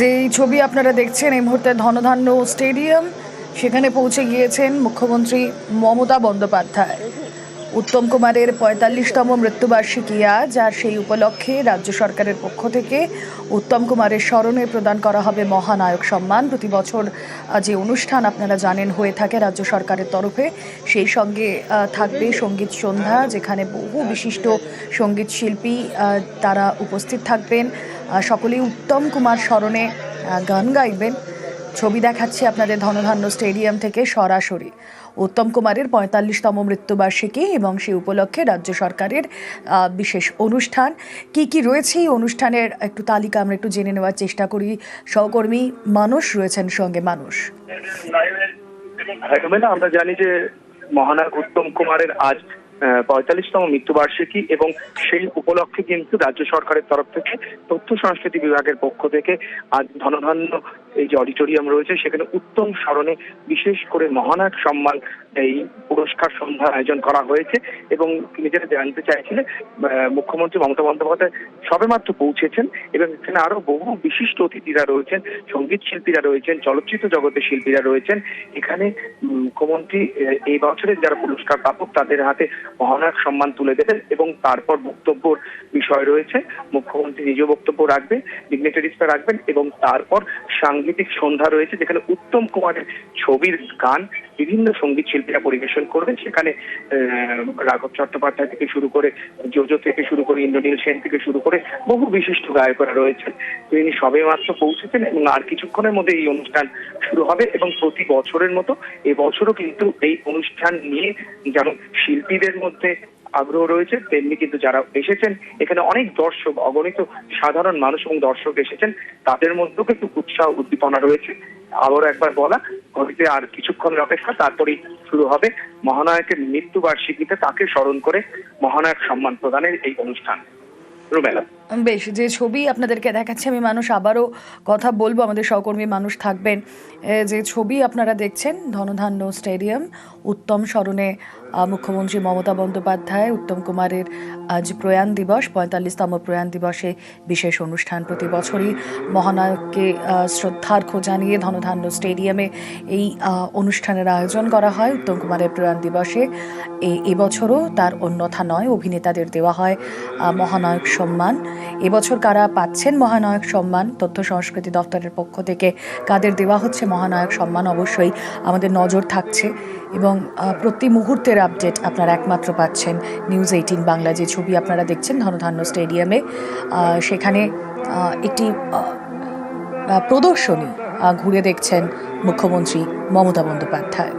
যে ছবি আপনারা দেখছেন, এই মুহূর্তে ধনধান্য স্টেডিয়াম, সেখানে পৌঁছে গিয়েছেন মুখ্যমন্ত্রী মমতা বন্দ্যোপাধ্যায়। উত্তম কুমারের পঁয়তাল্লিশতম মৃত্যুবার্ষিকী আজ, আর সেই উপলক্ষে রাজ্য সরকারের পক্ষ থেকে উত্তম কুমারের স্মরণে প্রদান করা হবে মহানায়ক সম্মান। প্রতি বছর যে অনুষ্ঠান আপনারা জানেন হয়ে থাকে রাজ্য সরকারের তরফে, সেই সঙ্গে থাকবে সংগীত সন্ধ্যা, যেখানে বহু বিশিষ্ট সংগীত শিল্পী তারা উপস্থিত থাকবেন। সকলেই উত্তম কুমার স্মরণে গান গাইবেন। ছবি দেখাচ্ছি আপনাদের ধনধান্য স্টেডিয়াম থেকে সরাসরি। উত্তম কুমারের পঁয়তাল্লিশতম মৃত্যুবার্ষিকী এবং সেই উপলক্ষে রাজ্য সরকারের বিশেষ অনুষ্ঠান। কি কি রয়েছে এই অনুষ্ঠানের একটু তালিকা আমরা একটু জেনে নেওয়ার চেষ্টা করি। সহকর্মী মানুষ রয়েছেন সঙ্গে। মানুষ হ্যাঁ আমরা জানি যে মহানায়ক উত্তম কুমারের আজ পঁয়তাল্লিশতম মৃত্যুবার্ষিকী এবং সেই উপলক্ষে কিন্তু রাজ্য সরকারের তরফ থেকে তথ্য সংস্কৃতি বিভাগের পক্ষ থেকে আজ ধনধান্য এই যে অডিটোরিয়াম রয়েছে, সেখানে উত্তম স্মরণে বিশেষ করে মহানায়ক সম্মান এই পুরস্কার সন্ধ্যা আয়োজন করা হয়েছে এবং তিনি যেটা জানতে চাইছিলেন মুখ্যমন্ত্রী মমতা বন্দ্যোপাধ্যায় সবেমাত্র পৌঁছেছেন এবং এখানে আরও বহু বিশিষ্ট অতিথিরা রয়েছেন, সংগীত শিল্পীরা রয়েছেন, চলচ্চিত্র জগতের শিল্পীরা রয়েছেন। এখানে মুখ্যমন্ত্রী এই বছরের যারা পুরস্কার প্রাপক তাদের হাতে মহানায়ক সম্মান তুলে দেবেন এবং তারপর বক্তব্যর বিষয় রয়েছে। মুখ্যমন্ত্রী নিজ বক্তব্য রাখবেন ডিগনিটারিজরা রাখবেন এবং তারপর সাংগীতিক সন্ধ্যা রয়েছে যেখানে উত্তম কুমারের ছবির গান বিভিন্ন সংগীত শিল্পীরা পরিবেশন করবেন সেখানে রাঘব চট্টোপাধ্যায় থেকে শুরু করে, জোজো থেকে শুরু করে, ইন্দ্রনীল সেন থেকে শুরু করে বহু বিশিষ্ট গায়করা রয়েছেন। তিনি সবে মাত্র পৌঁছেছেন এবং আর কিছুক্ষণের মধ্যে এই অনুষ্ঠান শুরু হবে এবং প্রতি বছরের মতো এবছরও কিন্তু এই অনুষ্ঠান নিয়ে যেমন শিল্পীদের মধ্যে আগ্রহ রয়েছে, তেমনি কিন্তু যারা এসেছেন, এখানে অনেক দর্শক, অগণিত সাধারণ মানুষ এবং দর্শক এসেছেন, তাদের মধ্যেও কিন্তু উৎসাহ, উদ্দীপনা রয়েছে। আবারও একবার বলা ঘড়িতে আর কিছুক্ষণ অপেক্ষা, তারপরেই শুরু হবে মহানায়কের মৃত্যু বার্ষিকীতে তাকে স্মরণ করে মহানায়ক সম্মান প্রদানের এই অনুষ্ঠান। বেশ যে ছবি আপনাদেরকে দেখাচ্ছি আমি মানুষ আবারও কথা বলব আমাদের সহকর্মী মানুষ থাকবেন। যে ছবি আপনারা দেখছেন ধনধান্য স্টেডিয়াম উত্তম স্মরণে মুখ্যমন্ত্রী মমতা বন্দ্যোপাধ্যায় উত্তম কুমারের আজ প্রয়াণ দিবস পঁয়তাল্লিশতম প্রয়াণ দিবসে বিশেষ অনুষ্ঠান প্রতি বছরই মহানায়ককে আহ, শ্রদ্ধার্ঘ্য জানিয়ে ধনধান্য স্টেডিয়ামে এই অনুষ্ঠানের আয়োজন করা হয়। উত্তম কুমারের প্রয়াণ দিবসে এবছরও তার অন্যথা নয় অভিনেতাদের দেওয়া হয় মহানায়ক সম্মান। এবছর কারা পাচ্ছেন মহানায়ক সম্মান? তথ্য সংস্কৃতি দপ্তরের পক্ষ থেকে কাদের দেওয়া হচ্ছে মহানায়ক সম্মান? অবশ্যই আমাদের নজর থাকছে এবং প্রতি মুহূর্তের আপডেট আপনারা একমাত্র পাচ্ছেন নিউজ এইটিন বাংলা যে ছবি আপনারা দেখছেন ধনধান্য স্টেডিয়ামে। সেখানে একটি প্রদর্শনী ঘুরে দেখছেন মুখ্যমন্ত্রী মমতা বন্দ্যোপাধ্যায়।